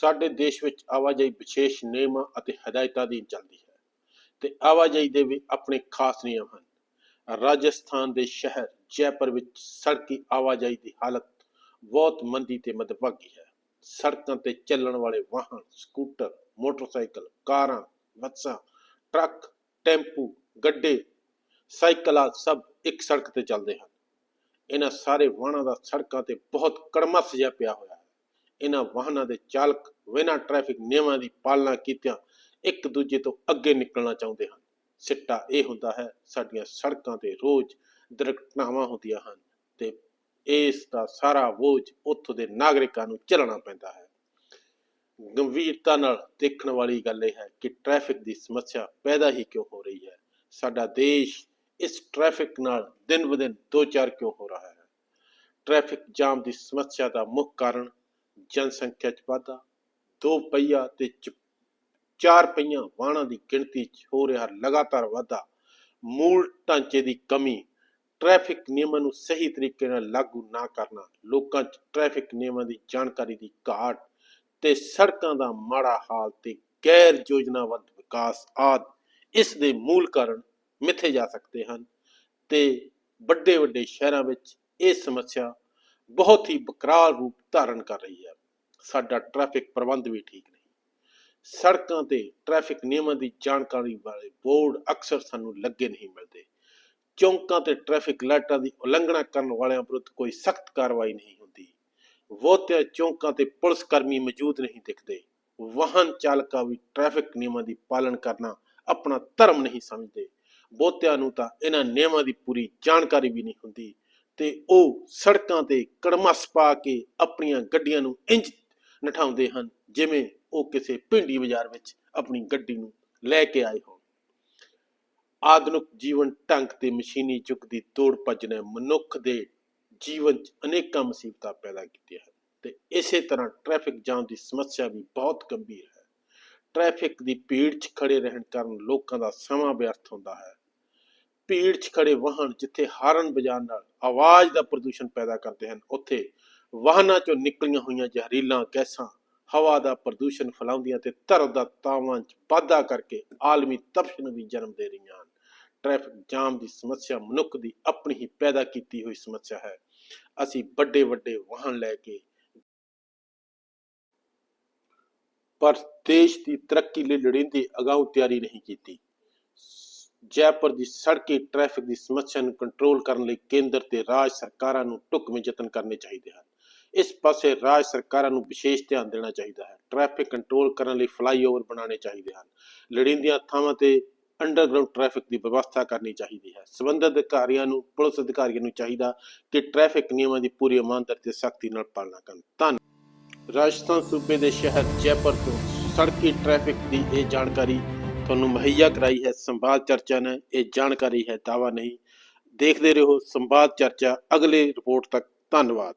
ਸਾਡੇ ਦੇਸ਼ ਵਿੱਚ ਆਵਾਜਾਈ ਵਿਸ਼ੇਸ਼ ਨਿਯਮਾਂ ਅਤੇ ਹਦਾਇਤਾਂ ਦੀ ਚੱਲਦੀ ਹੈ ਤੇ ਆਵਾਜਾਈ ਦੇ ਵੀ ਆਪਣੇ ਖਾਸ ਨਿਯਮ ਹਨ। ਰਾਜਸਥਾਨ ਦੇ ਸ਼ਹਿਰ ਜੈਪੁਰ ਵਿੱਚ ਸੜਕੀ ਆਵਾਜਾਈ ਦੀ ਹਾਲਤ ਬਹੁਤ ਮੰਦੀ ਤੇ ਮਦਭਾਗੀ ਹੈ। ਸੜਕਾਂ ਤੇ ਚੱਲਣ ਵਾਲੇ ਵਾਹਨ, ਸਕੂਟਰ, ਮੋਟਰਸਾਈਕਲ, ਕਾਰਾਂ, ਬੱਸਾਂ, ਟਰੱਕ, ਟੈਂਪੂ, ਗੱਡੇ, ਸਾਈਕਲ ਸਾਈਕਲਾਂ ਸਭ ਇੱਕ ਸੜਕ ਤੇ ਚੱਲਦੇ ਹਨ। ਇਹਨਾਂ ਸਾਰੇ ਵਾਹਨਾਂ ਦਾ ਸੜਕਾਂ ਤੇ ਬਹੁਤ ਕੜਮਾ ਜਿਹਾ ਪਿਆ ਹੋਇਆ ਇਹਨਾਂ ਵਾਹਨਾਂ ਦੇ ਚਾਲਕ ਬਿਨਾਂ ਟ੍ਰੈਫਿਕ ਨਿਯਮਾਂ ਦੀ ਪਾਲਣਾ ਕੀਤਿਆਂ ਇੱਕ ਦੂਜੇ ਤੋਂ ਅੱਗੇ ਨਿਕਲਣਾ ਚਾਹੁੰਦੇ ਹਨ। ਸਿੱਟਾ ਇਹ ਹੁੰਦਾ ਹੈ, ਸਾਡੀਆਂ ਸੜਕਾਂ ਤੇ ਰੋਜ਼ ਦੁਰਘਟਨਾਵਾਂ ਹੁੰਦੀਆਂ ਹਨ ਤੇ ਇਸ ਦਾ ਸਾਰਾ ਬੋਝ ਉੱਥੋਂ ਦੇ ਨਾਗਰਿਕਾਂ ਨੂੰ ਝੱਲਣਾ ਪੈਂਦਾ ਹੈ। ਗੰਭੀਰਤਾ ਨਾਲ ਦੇਖਣ ਵਾਲੀ ਗੱਲ ਇਹ ਹੈ ਕਿ ਟ੍ਰੈਫਿਕ ਦੀ ਸਮੱਸਿਆ ਪੈਦਾ ਹੀ ਕਿਉਂ ਹੋ ਰਹੀ ਹੈ? ਸਾਡਾ ਦੇਸ਼ ਇਸ ਟ੍ਰੈਫਿਕ ਨਾਲ ਦਿਨ ਬ ਦਿਨ ਦੋ ਚਾਰ ਕਿਉਂ ਹੋ ਰਿਹਾ ਹੈ? ਟ੍ਰੈਫਿਕ ਜਾਮ ਦੀ ਸਮੱਸਿਆ ਦਾ ਮੁੱਖ ਕਾਰਨ ਜਨਸੰਖਿਆ 'ਚ ਵਾਧਾ, ਦੋ ਪਹੀਆ ਤੇ ਚਾਰ ਪਹੀਆਂ ਵਾਹਨਾਂ ਦੀ ਗਿਣਤੀ 'ਚ ਹੋ ਰਿਹਾ ਲਗਾਤਾਰ ਵਾਧਾ, ਮੂਲ ਢਾਂਚੇ ਦੀ ਕਮੀ, ਟ੍ਰੈਫਿਕ ਨਿਯਮਾਂ ਨੂੰ ਸਹੀ ਤਰੀਕੇ ਨਾਲ ਲਾਗੂ ਨਾ ਕਰਨਾ, ਲੋਕਾਂ 'ਚ ਟ੍ਰੈਫਿਕ ਨਿਯਮਾਂ ਦੀ ਜਾਣਕਾਰੀ ਦੀ ਘਾਟ ਤੇ ਸੜਕਾਂ ਦਾ ਮਾੜਾ ਹਾਲ ਤੇ ਗੈਰ ਯੋਜਨਾਬੱਧ ਵਿਕਾਸ ਆਦ, ਇਸ ਦੇ ਮੂਲ ਕਾਰਨ ਮਿੱਥੇ ਜਾ ਸਕਦੇ ਹਨ ਤੇ ਵੱਡੇ ਵੱਡੇ ਸ਼ਹਿਰਾਂ ਵਿੱਚ ਇਹ ਸਮੱਸਿਆ ਬਹੁਤ ਹੀ ਬਕਰਾਲ ਰੂਪ ਧਾਰਨ ਕਰ ਰਹੀ ਹੈ। ਸਾਡਾ ਟ੍ਰੈਫਿਕ ਪ੍ਰਬੰਧ ਵੀ ਠੀਕ ਨਹੀਂ। ਸੜਕਾਂ ਤੇ ਟ੍ਰੈਫਿਕ ਨਿਯਮਾਂ ਦੀ ਜਾਣਕਾਰੀ ਵਾਲੇ ਬੋਰਡ ਅਕਸਰ ਸਾਨੂੰ ਲੱਗੇ ਨਹੀਂ ਮਿਲਦੇ। ਚੌਂਕਾਂ ਤੇ ਟ੍ਰੈਫਿਕ ਲਾਈਟਾਂ ਦੀ ਉਲੰਘਣਾ ਕਰਨ ਵਾਲਿਆਂ ਵਿਰੁੱਧ ਕੋਈ ਸਖਤ ਕਾਰਵਾਈ ਨਹੀਂ ਹੁੰਦੀ। ਬਹੁਤੇ ਚੌਂਕਾਂ ਤੇ ਪੁਲਿਸ ਕਰਮੀ ਮੌਜੂਦ ਨਹੀਂ ਦਿਖਦੇ। ਵਾਹਨ ਚਾਲਕਾਂ ਵੀ ਟ੍ਰੈਫਿਕ ਨਿਯਮਾਂ ਦੀ ਪਾਲਣ ਕਰਨਾ ਆਪਣਾ ਧਰਮ ਨਹੀਂ ਸਮਝਦੇ। ਬਹੁਤਿਆਂ ਨੂੰ ਤਾਂ ਇਹਨਾਂ ਨਿਯਮਾਂ ਦੀ ਪੂਰੀ ਜਾਣਕਾਰੀ ਵੀ ਨਹੀਂ ਹੁੰਦੀ। ਤੇ ਉਹ ਸੜਕਾਂ ਤੇ ਕੜਮਸ ਪਾ ਕੇ ਆਪਣੀਆਂ ਗੱਡੀਆਂ ਨੂੰ ਇੰਜ ਨਠਾਉਂਦੇ ਹਨ, ਜਿਵੇਂ ਉਹ ਕਿਸੇ ਪਿੰਡੀ ਬਾਜ਼ਾਰ ਵਿੱਚ ਆਪਣੀ ਗੱਡੀ ਨੂੰ ਲੈ ਕੇ ਆਏ ਹੋਣ। ਆਧੁਨਿਕ ਜੀਵਨ ਢੰਗ ਤੇ ਮਸ਼ੀਨੀ ਯੁੱਗ ਦੀ ਤੋੜ ਭੱਜ ਨੇ ਮਨੁੱਖ ਦੇ ਜੀਵਨ 'ਚ ਅਨੇਕਾਂ ਮੁਸੀਬਤਾਂ ਪੈਦਾ ਕੀਤੀਆਂ ਹਨ ਤੇ ਇਸੇ ਤਰ੍ਹਾਂ ਟ੍ਰੈਫਿਕ ਜਾਮ ਦੀ ਸਮੱਸਿਆ ਵੀ ਬਹੁਤ ਗੰਭੀਰ ਹੈ। ਟ੍ਰੈਫਿਕ ਦੀ ਭੀੜ 'ਚ ਖੜੇ ਰਹਿਣ ਕਾਰਨ ਲੋਕਾਂ ਦਾ ਸਮਾਂ ਵਿਅਰਥ ਹੁੰਦਾ ਹੈ। ਭੀੜ 'ਚ ਖੜੇ ਵਾਹਨ ਜਿੱਥੇ ਹਾਰਨ ਵਜਾਉਣ ਨਾਲ ਆਵਾਜ਼ ਦਾ ਪ੍ਰਦੂਸ਼ਣ ਪੈਦਾ ਕਰਦੇ ਹਨ, ਉੱਥੇ ਵਾਹਨਾਂ 'ਚੋਂ ਨਿਕਲੀਆਂ ਹੋਈਆਂ ਜ਼ਹਿਰੀਲਾਂ, ਗੈਸਾਂ, ਹਵਾ ਦਾ ਪ੍ਰਦੂਸ਼ਣ ਫੈਲਾਉਂਦੀਆਂ ਤੇ ਧਰਮ ਦਾ ਤਾਵਾਂ 'ਚ ਵਾਧਾ ਕਰਕੇ ਆਲਮੀ ਤਪਸ਼ ਨੂੰ ਵੀ ਜਨਮ ਦੇ ਰਹੀਆਂ ਹਨ। ਟ੍ਰੈਫਿਕ ਜਾਮ ਦੀ ਸਮੱਸਿਆ ਮਨੁੱਖ ਦੀ ਆਪਣੀ ਹੀ ਪੈਦਾ ਕੀਤੀ ਹੋਈ ਸਮੱਸਿਆ ਹੈ। ਅਸੀਂ ਵੱਡੇ ਵੱਡੇ ਵਾਹਨ ਲੈ ਕੇ ਪਰ ਦੇਸ਼ ਦੀ ਤਰੱਕੀ ਲਈ ਲੋੜੀਂਦੀ ਅਗਾਊ ਤਿਆਰੀ ਨਹੀਂ ਕੀਤੀ। ਜੈਪੁਰ ਦੀ ਸੜਕੀ ਟ੍ਰੈਫਿਕ ਦੀ ਸਮੱਸਿਆ ਨੂੰ ਕੰਟਰੋਲ ਕਰਨ ਲਈ ਕੇਂਦਰ ਤੇ ਰਾਜ ਸਰਕਾਰਾਂ ਨੂੰ ਢੁਕਵੇਂ ਯਤਨ ਕਰਨੇ ਚਾਹੀਦੇ ਹਨ। ਇਸ ਪਾਸੇ ਰਾਜ ਸਰਕਾਰਾਂ ਨੂੰ ਵਿਸ਼ੇਸ਼ ਧਿਆਨ ਦੇਣਾ ਚਾਹੀਦਾ ਹੈ। ਟ੍ਰੈਫਿਕ ਕੰਟਰੋਲ ਕਰਨ ਲਈ ਫਲਾਈਓਵਰ ਬਣਾਉਣੇ ਚਾਹੀਦੇ ਹਨ। ਲੋੜੀਂਦੀਆਂ ਥਾਵਾਂ ਤੇ ਅੰਡਰਗਰਾਉਂਡ ਟ੍ਰੈਫਿਕ ਦੀ ਵਿਵਸਥਾ ਕਰਨੀ ਚਾਹੀਦੀ ਹੈ। ਸਬੰਧਤ ਅਧਿਕਾਰੀਆਂ ਨੂੰ, ਪੁਲਿਸ ਅਧਿਕਾਰੀਆਂ ਨੂੰ ਚਾਹੀਦਾ ਕਿ ਟ੍ਰੈਫਿਕ ਨਿਯਮਾਂ ਦੀ ਪੂਰੀ ਇਮਾਨਦਾਰੀ ਤੇ ਸਖਤੀ ਨਾਲ ਪਾਲਣਾ ਕਰਨ। ਧੰਨ ਰਾਜਸਥਾਨ ਸੂਬੇ ਦੇ ਸ਼ਹਿਰ ਜੈਪੁਰ ਤੋਂ ਸੜਕੀ ਟ੍ਰੈਫਿਕ ਦੀ ਇਹ ਜਾਣਕਾਰੀ ਤੁਹਾਨੂੰ ਮੁਹੱਈਆ ਕਰਾਈ ਹੈ। ਸੰਵਾਦ ਚਰਚਾ ਨੇ ਇਹ ਜਾਣਕਾਰੀ ਹੈ ਦਾਵਾ ਨਹੀਂ। ਦੇਖਦੇ ਰਹੋ ਸੰਵਾਦ ਚਰਚਾ। ਅਗਲੇ ਰਿਪੋਰਟ ਤੱਕ। ਧੰਨਵਾਦ।